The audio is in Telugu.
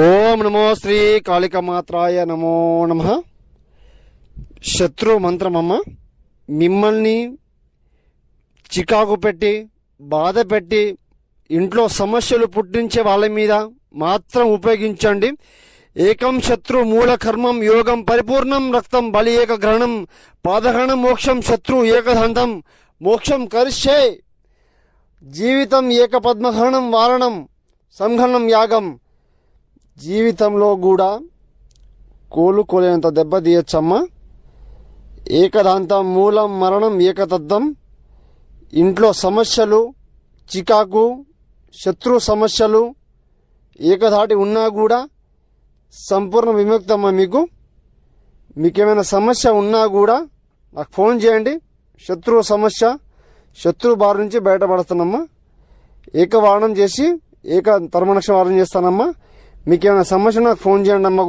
ఓం నమో శ్రీ కాళికమాత్రాయ నమో నమ. శత్రు మంత్రమమ్మ మిమ్మల్ని చికాకు పెట్టి బాధ పెట్టి ఇంట్లో సమస్యలు పుట్టించే వాళ్ళ మీద మాత్రం ఉపయోగించండి. ఏకం శత్రు మూల కర్మం యోగం పరిపూర్ణం రక్తం బలి ఏక గ్రహణం పాదహరణం మోక్షం శత్రు ఏకదంతం మోక్షం కరిష్యే. జీవితం ఏక పద్మహరణం వారణం సంఘనం యాగం జీవితంలో కూడా కోలుకోలేనంత దెబ్బ తీయచ్చమ్మా. ఏకదాంతం మూలం మరణం ఏకతత్వం. ఇంట్లో సమస్యలు చికాకు శత్రు సమస్యలు ఏకధాటి ఉన్నా కూడా సంపూర్ణ విముక్తమ్మా మీకు. మీకేమైనా సమస్య ఉన్నా కూడా నాకు ఫోన్ చేయండి. శత్రు సమస్య శత్రు బారి నుంచి బయటపడుతున్నామ్మా ఏకవారణం చేసి ఏక తర్మనక్ష వారణం చేస్తానమ్మా. మీకేమైనా సమస్య నాకు ఫోన్ చేయండి అమ్మా.